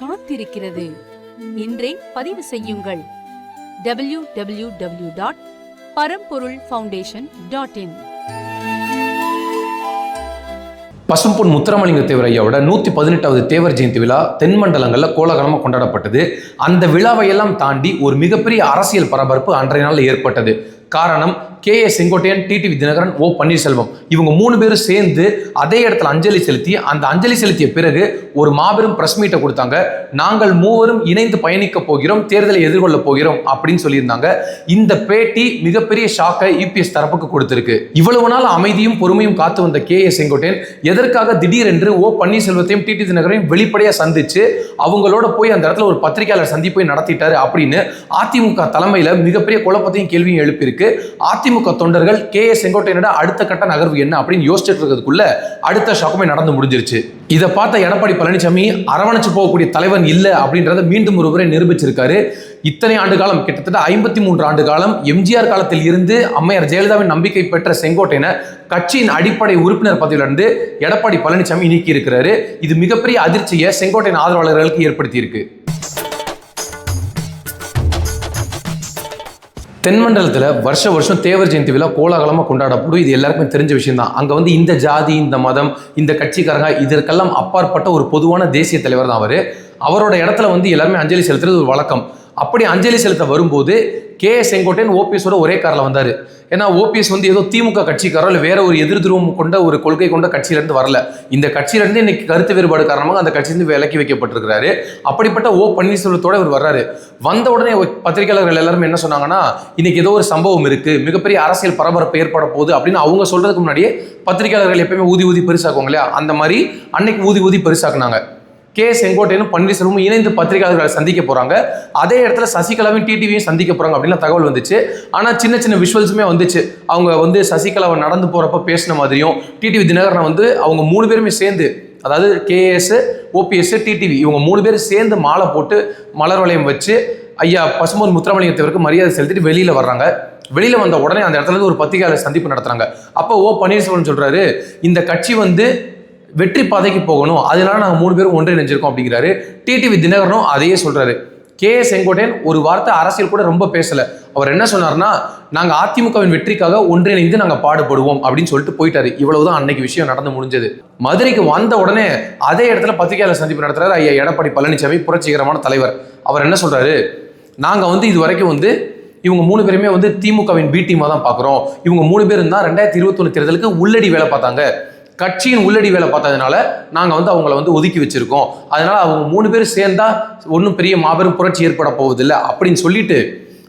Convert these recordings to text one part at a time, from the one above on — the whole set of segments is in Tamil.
காத்திருக்கிறது. இன்றே பதிவு செய்யுங்கள். W W W dot Paramporul foundation dot in Pasumpon Muthuramalinga Thevar ஐயாவோட நூற்றி பதினெட்டாவது தேவர் ஜெயந்தி விழா தென்மண்டலங்களில் கோலாகலமாக கொண்டாடப்பட்டது. அந்த விழாவையெல்லாம் தாண்டி ஒரு மிகப்பெரிய அரசியல் பரபரப்பு அன்றைய நாளில் ஏற்பட்டது. காரணம் K A Sengottaiyan TTV Dhinakaran O Panneerselvam. இவங்க மூணு பேரும் சேர்ந்து அதே இடத்துல அஞ்சலி செலுத்தி அந்த அஞ்சலி செலுத்திய பிறகு ஒரு மாபெரும் பிரஸ் மீட்டை கொடுத்தாங்க. நாங்கள் மூவரும் இணைந்து பயணிக்க போகிறோம் தேர்தலை எதிர்கொள்ள போகிறோம் அப்படின்னு சொல்லியிருந்தாங்க. இந்த பேட்டி மிகப்பெரிய ஷாக்கை யூபிஎஸ் தரப்புக்கு கொடுத்திருக்கு. இவ்வளவு நாள் அமைதியும் பொறுமையும் காத்து வந்த கே ஏ செங்கோட்டையன் எதற்காக திடீரென்று ஓ பன்னீர்செல்வத்தையும் டிடி தினகரையும் வெளிப்படையாக சந்திச்சு அவங்களோட போய் அந்த இடத்துல ஒரு பத்திரிகையாளர் சந்திப்பை நடத்திட்டாரு அப்படின்னு அதிமுக தலைமையில் மிகப்பெரிய குழப்பத்தையும் கேள்வியும் எழுப்பியிருக்கு. அதிமுக தொண்டர்கள் கே ஏ செங்கோட்டையனோட அடுத்த கட்ட நகர்வு என்ன அப்படின்னு யோசிச்சுட்டு இருக்கிறதுக்குள்ள அடுத்த ஷாக்குமே நடந்து முடிஞ்சிருச்சு. இதை பார்த்த எடப்பாடி பழனிசாமி அரவணைச்சு போகக்கூடிய தலைவன் இல்லை அப்படின்றத மீண்டும் ஒரு முறை நிரூபிச்சிருக்காரு. இத்தனை ஆண்டு காலம் கிட்டத்தட்ட ஐம்பத்தி மூன்று ஆண்டு காலம் எம்ஜிஆர் காலத்தில் இருந்து அம்மையார் ஜெயலலிதாவின் நம்பிக்கை பெற்ற செங்கோட்டையனை கட்சியின் அடிப்படை உறுப்பினர் பதவியிலிருந்து எடப்பாடி பழனிசாமி நீக்கி இருக்கிறாரு இது மிகப்பெரிய அதிர்ச்சியை செங்கோட்டையின் ஆதரவாளர்களுக்கு ஏற்படுத்தியிருக்கு. தென்மண்டலத்தில் வருஷ வருஷம் தேவர் ஜெயந்தி விழா கோலாகலமாக கொண்டாடப்படும். இது எல்லாருக்குமே தெரிஞ்ச விஷயம் தான் அங்கே வந்து இந்த ஜாதி இந்த மதம் இந்த கட்சிக்காரங்க இதற்கெல்லாம் அப்பாற்பட்ட ஒரு பொதுவான தேசிய தலைவர் தான் அவர். அவரோட இடத்துல வந்து எல்லாருமே அஞ்சலி செலுத்துறது ஒரு வழக்கம். அப்படி அஞ்சலி செலுத்த வரும்போது கே எஸ் செங்கோட்டையன் ஓபிஎஸோட ஒரே காரில் வந்தார். ஏன்னா ஓபிஎஸ் வந்து ஏதோ திமுக கட்சிக்காரோ இல்லை வேற ஒரு எதிர் துருவம் கொண்ட ஒரு கொள்கை கொண்ட கட்சியிலேருந்து வரல. இந்த கட்சியிலேருந்து இன்னைக்கு கருத்து வேறுபாடு காரணமாக அந்த கட்சியிலேருந்து விலக்கி வைக்கப்பட்டிருக்கிறாரு. அப்படிப்பட்ட ஓ பன்னீர்செல்வத்தோட இவர் வர்றாரு. வந்த உடனே பத்திரிகையாளர்கள் எல்லாருமே என்ன சொன்னாங்கன்னா இன்னைக்கு ஏதோ ஒரு சம்பவம் இருக்குது மிகப்பெரிய அரசியல் பரபரப்பு ஏற்பட போகுது. அப்படின்னு அவங்க சொல்கிறதுக்கு முன்னாடியே பத்திரிகையாளர்கள் எப்பயுமே ஊதி ஊதி பெருசாக்குவாங்க இல்லையா? அந்த மாதிரி அன்னைக்கு ஊதி ஊதி பெருசாக்குனாங்க. கே செங்கோட்டையனும் பன்னீர்செல்வமும் இணைந்து பத்திரிகையாளர்களை சந்திக்க போகிறாங்க அதே இடத்துல சசிகலாவையும் டிடிவியும் சந்திக்க போகிறாங்க அப்படின்னு தகவல் வந்துச்சு. ஆனால் சின்ன சின்ன விஷுவல்ஸுமே வந்துச்சு. அவங்க வந்து சசிகலாவை நடந்து போகிறப்ப பேசின மாதிரியும் டிடிவி தினகரனை வந்து அவங்க மூணு பேருமே சேர்ந்து அதாவது கேஎஸ் ஓபிஎஸ் டிடிவி இவங்க மூணு பேரும் சேர்ந்து மாலை போட்டு மலர் வளையம் வச்சு ஐயா பசும்பொன் முத்துராமலிங்கத்தவருக்கு மரியாதை செலுத்திட்டு வெளியில் வர்றாங்க. வெளியில் வந்த உடனே அந்த இடத்துல ஒரு பத்திரிகையாளர் சந்திப்பு நடத்துறாங்க. அப்போ ஓ பன்னீர்செல்வம் சொல்றாரு இந்த கட்சி வந்து வெற்றி பாதைக்கு போகணும். அதனால நாங்கள் மூணு பேரும் ஒன்றிணைஞ்சிருக்கோம் அப்படிங்கிறாரு. டிடிவி தினகரனும் அதையே சொல்றாரு. கே ஏ செங்கோட்டையன் ஒரு வார்த்தை அரசியல் கூட ரொம்ப பேசல. அவர் என்ன சொன்னார்னா நாங்கள் அதிமுகவின் வெற்றிக்காக ஒன்றிணைந்து நாங்கள் பாடுபடுவோம் அப்படின்னு சொல்லிட்டு போயிட்டாரு. இவ்வளவுதான் அன்னைக்கு விஷயம் நடந்து முடிஞ்சது. மதுரைக்கு வந்த உடனே அதே இடத்துல பத்திரிகையாளர் சந்திப்பு நடத்துறாரு ஐயா எடப்பாடி பழனிசாமி புரட்சிகரமான தலைவர். அவர் என்ன சொல்றாரு? நாங்கள் வந்து இது வரைக்கும் வந்து இவங்க மூணு பேருமே வந்து திமுகவின் பி டீமாக தான் பார்க்குறோம் இவங்க மூணு பேரும் தான் ரெண்டாயிரத்தி இருபத்தொன்று தேர்தலுக்கு உள்ளடி வேலை பார்த்தாங்க. கட்சியின் உள்ளடி வேலை பார்த்ததுனால நாங்கள் வந்து அவங்கள வந்து ஒதுக்கி வச்சுருக்கோம். அதனால் அவங்க மூணு பேரும் சேர்ந்தா ஒன்றும் பெரிய மாபெரும் புரட்சி ஏற்பட போவதில்லை அப்படின்னு சொல்லிட்டு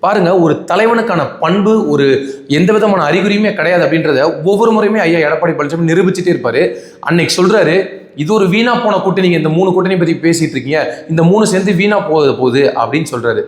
பாருங்க ஒரு தலைவனுக்கான பண்பு ஒரு எந்த விதமான அறிகுறியுமே கிடையாது அப்படின்றத ஒவ்வொரு முறையுமே ஐயா எடப்பாடி பழனிசாமி நிரூபிச்சுட்டே இருப்பாரு. அன்னைக்கு சொல்றாரு இது ஒரு வீணா போன கூட்டணிங்க இந்த மூணு கூட்டணி பத்தி பேசிட்டு இருக்கீங்க. இந்த மூணு சேர்ந்து வீணா போகுது போகுது அப்படின்னு சொல்றாரு.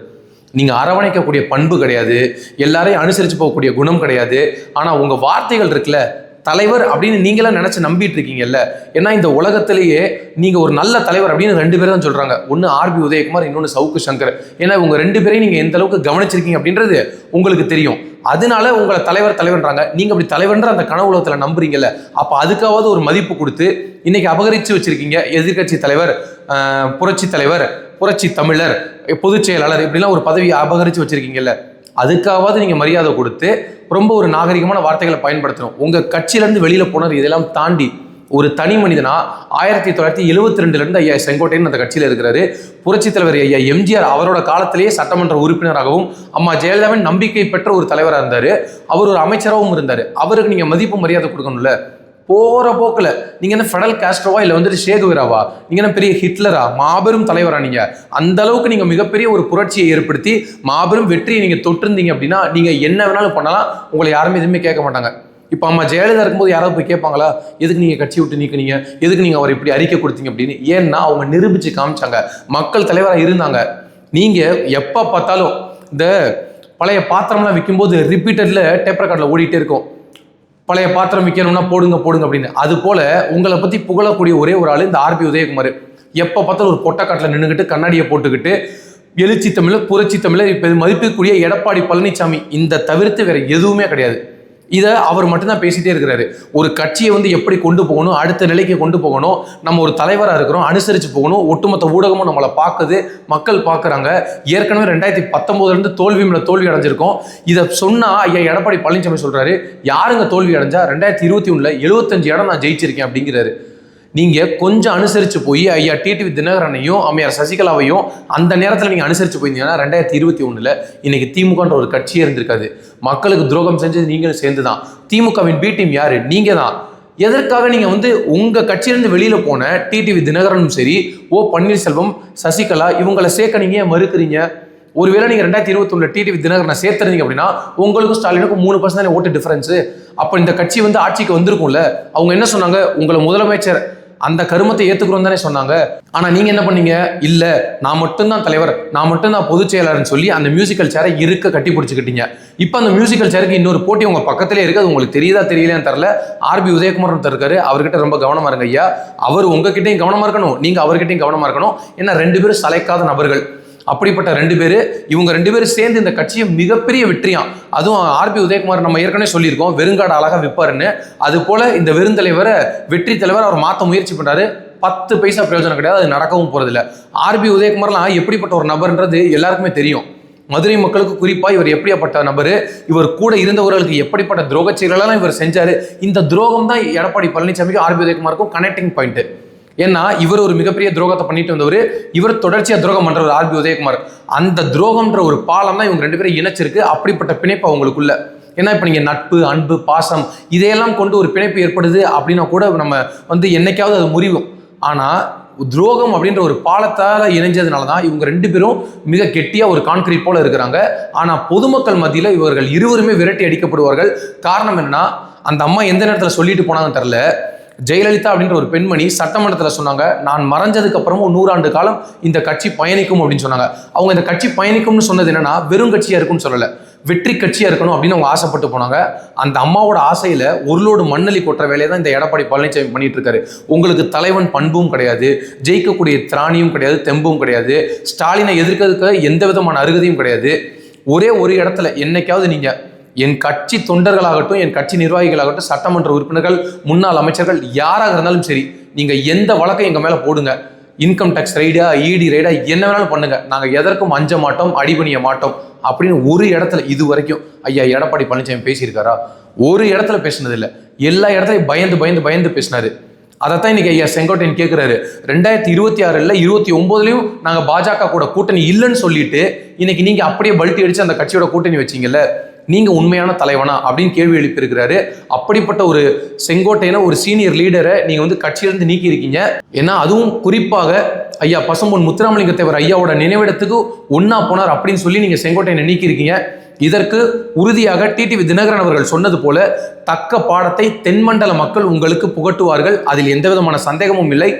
நீங்க அரவணைக்கக்கூடிய பண்பு கிடையாது. எல்லாரையும் அனுசரிச்சு போகக்கூடிய குணம் கிடையாது. ஆனா உங்க வார்த்தைகள் இருக்குல்ல தலைவர் அப்படின்னு நீங்களாம் நினச்சி நம்பிட்டு இருக்கீங்கல்ல ஏன்னா இந்த உலகத்திலேயே நீங்கள் ஒரு நல்ல தலைவர் அப்படின்னு ரெண்டு பேரும் தான் சொல்கிறாங்க ஒன்று ஆர்பி உதயகுமார் இன்னொன்று சவுக்கு சங்கர். ஏன்னா உங்கள் ரெண்டு பேரையும் நீங்கள் எந்த அளவுக்கு கவனிச்சிருக்கீங்க அப்படின்றது உங்களுக்கு தெரியும். அதனால உங்களை தலைவர் தலைவன்றாங்க நீங்கள் அப்படி தலைவன்ற அந்த கன உலகத்தில் நம்புறீங்கல்ல. அப்போ அதுக்காவது ஒரு மதிப்பு கொடுத்து இன்னைக்கு அபகரித்து வச்சிருக்கீங்க. எதிர்க்கட்சி தலைவர் புரட்சி தலைவர் புரட்சி தமிழர் பொதுச் செயலாளர் இப்படிலாம் ஒரு பதவியை அபகரிச்சு வச்சிருக்கீங்கல்ல. அதுக்காவது நீங்கள் மரியாதை கொடுத்து ரொம்ப ஒரு நாகரிகமான வார்த்தைகளை பயன்படுத்தணும். உங்கள் கட்சியிலேருந்து வெளியில் போனது இதெல்லாம் தாண்டி ஒரு தனி மனிதனா ஆயிரத்தி தொள்ளாயிரத்தி எழுபத்தி ரெண்டுலேருந்து ஐயா செங்கோட்டையன் அந்த கட்சியில் இருக்கிறாரு. புரட்சித் தலைவர் ஐயா எம்ஜிஆர் அவரோட காலத்திலேயே சட்டமன்ற உறுப்பினராகவும் அம்மா ஜெயலலிதாவின் நம்பிக்கை பெற்ற ஒரு தலைவராக இருந்தார். அவர் ஒரு அமைச்சராகவும் இருந்தார். அவருக்கு நீங்கள் மதிப்பு மரியாதை கொடுக்கணும்ல? போகிற போக்கில் நீங்கள் என்ன ஃபெடல் காஸ்ட்ரோவா இல்லை வந்துட்டு ஷேகுவராவா நீங்கள் என்ன பெரிய ஹிட்லரா? மாபெரும் தலைவரா நீங்கள் அந்த அளவுக்கு மிகப்பெரிய ஒரு புரட்சியை ஏற்படுத்தி மாபெரும் வெற்றியை நீங்கள் தொட்டிருந்தீங்க அப்படின்னா நீங்கள் என்ன வேணாலும் பண்ணலாம். உங்களை யாருமே எதுவுமே கேட்க மாட்டாங்க. இப்போ அம்மா ஜெயலலிதா இருக்கும்போது யாராவது போய் கேட்பாங்களா? எதுக்கு நீங்கள் கட்சி விட்டு நீக்கினீங்க? எதுக்கு நீங்கள் அவர் இப்படி அறிக்கை கொடுத்தீங்க அப்படின்னு? ஏன்னா அவங்க நிரூபித்து காமிச்சாங்க. மக்கள் தலைவராக இருந்தாங்க. நீங்கள் எப்போ பார்த்தாலும் இந்த பழைய பாத்திரம்லாம் விற்கும்போது ரிப்பீட்டடில் டேப்பர் கார்டில் ஓடிட்டே இருக்கும். பழைய பாத்திரம் விற்கணும்னா போடுங்க போடுங்க அப்படின்னு. அது போல உங்களை பற்றி புகழக்கூடிய ஒரே ஒரு ஆள் இந்த ஆர்பி உதயகுமார். எப்போ பார்த்தாலும் ஒரு பொட்டக்காட்டில் நின்றுக்கிட்டு கண்ணாடியை போட்டுக்கிட்டு எழுச்சி தமிழ் புரட்சி தமிழ் இப்போ மதிப்பிற்குரிய எடப்பாடி பழனிசாமி இந்த தவிர்த்து வேற எதுவுமே கிடையாது. இதை அவர் மட்டும்தான் பேசிட்டே இருக்கிறாரு. ஒரு கட்சியை வந்து எப்படி கொண்டு போகணும் அடுத்த நிலைக்கு கொண்டு போகணும் நம்ம ஒரு தலைவராக இருக்கிறோம் அனுசரித்து போகணும் ஒட்டுமொத்த ஊடகமும் நம்மளை பார்க்குது மக்கள் பார்க்குறாங்க. ஏற்கனவே ரெண்டாயிரத்தி பத்தொம்போதுலேருந்து தோல்வி மேலே தோல்வி அடைஞ்சிருக்கோம். இதை சொன்னால் ஐயா எடப்பாடி பழனிசாமி சொல்கிறாரு யாருங்க தோல்வி அடைஞ்சா? ரெண்டாயிரத்தி இருபத்தி ஒன்றில் எழுபத்தஞ்சு இடம் நான் ஜெயிச்சிருக்கேன் அப்படிங்கிறாரு. நீங்கள் கொஞ்சம் அனுசரித்து போய் ஐயா டிடிவி தினகரனையும் அம்மையார் சசிகலாவையும் அந்த நேரத்தில் நீங்கள் அனுசரித்து போயிருந்தீங்கன்னா ரெண்டாயிரத்தி இருபத்தி ஒன்றில் இன்றைக்கி திமுகன்ற ஒரு கட்சியே இருந்திருக்காது. மக்களுக்கு துரோகம் செஞ்சது நீங்களும் சேர்ந்து தான் திமுகவின் பி டீம் யார்? நீங்கள் தான் எதற்காக நீங்கள் வந்து உங்கள் கட்சியிலேருந்து வெளியில் போன டிடிவி தினகரனும் சரி ஓ பன்னீர்செல்வம் சசிகலா இவங்களை சேர்க்க நீங்கள் ஏன் மறுக்கிறீங்க? ஒருவேளை நீங்கள் ரெண்டாயிரத்தி இருபத்தொன்னில் டிடிவி தினகரனை சேர்த்துருந்தீங்க அப்படின்னா உங்களுக்கும் ஸ்டாலினுக்கும் மூணு பர்சன்ட் தானே ஓட்டு டிஃபரன்ஸு அப்போ இந்த கட்சி வந்து ஆட்சிக்கு வந்திருக்கும்ல. அவங்க என்ன சொன்னாங்க? உங்களை முதலமைச்சர் அந்த கருமத்தை ஏத்துக்கிறோம் தானே சொன்னாங்க. ஆனா நீங்க என்ன பண்ணீங்க? இல்ல நான் மட்டும்தான் தலைவர் நான் மட்டும்தான் பொதுச் செயலாளர்னு சொல்லி அந்த மியூசிக்கல் சேரை இருக்க கட்டி பிடிச்சிக்கிட்டீங்க. இப்போ அந்த மியூசிக்கல் சேருக்கு இன்னொரு போட்டி உங்க பக்கத்திலே இருக்கு. அது உங்களுக்கு தெரியுதா தெரியலையான்னு தெரியல. ஆர்பி உதயகுமார் இருக்காரு. அவர்கிட்ட ரொம்ப கவனமா இருங்க ஐயா. அவர் உங்ககிட்டயும் கவனமா இருக்கணும். நீங்க அவர்கிட்டயும் கவனமா இருக்கணும். ஏன்னா ரெண்டு பேரும் சளைக்காத நபர்கள். அப்படிப்பட்ட ரெண்டு பேர் இவங்க ரெண்டு பேரும் சேர்ந்து இந்த கட்சியை மிகப்பெரிய வெற்றியாம் அதுவும் ஆர்பி உதயகுமார் நம்ம ஏற்கனவே சொல்லியிருக்கோம் வெறுங்காடு அழகாக விற்பாருன்னு. அது போல இந்த வெறுந்தலைவரை வெற்றி தலைவர் அவர் மாற்ற முயற்சி பண்ணாரு பத்து பைசா பிரயோஜனம் கிடையாது அது நடக்கவும் போகிறதில்ல ஆர்பி உதயகுமார்லாம் எப்படிப்பட்ட ஒரு நபர்ன்றது எல்லாருக்குமே தெரியும். மதுரை மக்களுக்கு குறிப்பாக இவர் எப்படியாப்பட்ட நபர் இவர் கூட இருந்தவர்களுக்கு எப்படிப்பட்ட துரோக செயலெல்லாம் இவர் செஞ்சார் இந்த துரோகம் தான் எடப்பாடி பழனிசாமிக்கும் ஆர்பி உதயகுமாருக்கும் கனெக்டிங் பாயிண்ட்டு ஏன்னா இவர் ஒரு மிகப்பெரிய துரோகத்தை பண்ணிட்டு வந்தவர். இவர் தொடர்ச்சியாக துரோகம் பண்ணுறவர் ஆர்பி உதயகுமார். அந்த துரோகம்ன்ற ஒரு பாலம் தான் இவங்க ரெண்டு பேரும் இணைச்சிருக்கு. அப்படிப்பட்ட பிணைப்பு அவங்களுக்குள்ள. ஏன்னா இப்போ நீங்கள் நட்பு அன்பு பாசம் இதையெல்லாம் கொண்டு ஒரு பிணைப்பு ஏற்படுது அப்படின்னா கூட நம்ம வந்து என்னைக்காவது அது முறிவும் ஆனால் துரோகம் அப்படின்ற ஒரு பாலத்தால் இணைஞ்சதுனால தான் இவங்க ரெண்டு பேரும் மிக கெட்டியாக ஒரு கான்கிரீட் போல் இருக்கிறாங்க. ஆனால் பொதுமக்கள் மத்தியில் இவர்கள் இருவருமே விரட்டி அடிக்கப்படுவார்கள். காரணம் என்னன்னா அந்த அம்மா எந்த நேரத்தில் சொல்லிட்டு போனாங்கன்னு தெரில ஜெயலலிதா அப்படின்ற ஒரு பெண்மணி சட்டமன்றத்தில் சொன்னாங்க நான் மறைஞ்சதுக்கு அப்புறமும் நூறாண்டு காலம் இந்த கட்சி பயணிக்கும் அப்படின்னு சொன்னாங்க. அவங்க இந்த கட்சி பயணிக்கும்னு சொன்னது என்னன்னா வெறும் கட்சியாக இருக்கும்னு சொல்லலை வெற்றி கட்சியாக இருக்கணும் அப்படின்னு அவங்க ஆசைப்பட்டு போனாங்க. அந்த அம்மாவோட ஆசையில் உருளோடு மண்ணலி கொட்டுற வேலையை தான் இந்த எடப்பாடி பழனிசாமி பண்ணிட்டு இருக்காரு. உங்களுக்கு தலைவன் பண்பும் கிடையாது ஜெயிக்கக்கூடிய திராணியும் கிடையாது தெம்பும் கிடையாது ஸ்டாலினை எதிர்க்கிறதுக்கு எந்த விதமான அருகதையும் கிடையாது. ஒரே ஒரு இடத்துல என்னைக்காவது நீங்கள் என் கட்சி தொண்டர்களாகட்டும் என் கட்சி நிர்வாகிகளாகட்டும் சட்டமன்ற உறுப்பினர்கள் முன்னாள் அமைச்சர்கள் யாராக இருந்தாலும் சரி நீங்கள் எந்த வழக்கை எங்கள் மேலே போடுங்க. இன்கம் டேக்ஸ் ரைடா இடி ரைடா என்ன வேணாலும் பண்ணுங்க. நாங்கள் எதற்கும் அஞ்ச மாட்டோம் அடிபணிய மாட்டோம் அப்படின்னு ஒரு இடத்துல இது வரைக்கும் ஐயா எடப்பாடி பழனிசாமி பேசியிருக்காரா? ஒரு இடத்துல பேசினது எல்லா இடத்துலையும் பயந்து பயந்து பயந்து பேசினாரு. அதைத்தான் இன்னைக்கு ஐயா செங்கோட்டையன் கேட்குறாரு ரெண்டாயிரத்தி இருபத்தி ஆறில் இருபத்தி ஒன்பதுலயும் நாங்கள் பாஜக கூட கூட்டணி இல்லைன்னு சொல்லிட்டு இன்னைக்கு நீங்கள் அப்படியே பல்ட்டி அடிச்சு அந்த கட்சியோட கூட்டணி வச்சீங்கல்ல? நீங்க உண்மையான தலைவனா அப்படின்னு கேள்வி எழுப்பியிருக்கிறாரு. அப்படிப்பட்ட ஒரு செங்கோட்டையன ஒரு சீனியர் லீடரை நீங்க வந்து கட்சியிலிருந்து நீக்கி இருக்கீங்க ஏன்னா அதுவும் குறிப்பாக ஐயா பசம்பொன் முத்துராமலிங்க தேவர் ஐயாவோட நினைவிடத்துக்கு ஒன்னா போனார் அப்படின்னு சொல்லி நீங்க செங்கோட்டையனை நீக்கியிருக்கீங்க. இதற்கு உறுதியாக டிடிவி தினகரன் அவர்கள் சொன்னது போல தக்க பாடத்தை தென்மண்டல மக்கள் உங்களுக்கு புகட்டுவார்கள். அதில் எந்த விதமான சந்தேகமும் இல்லை.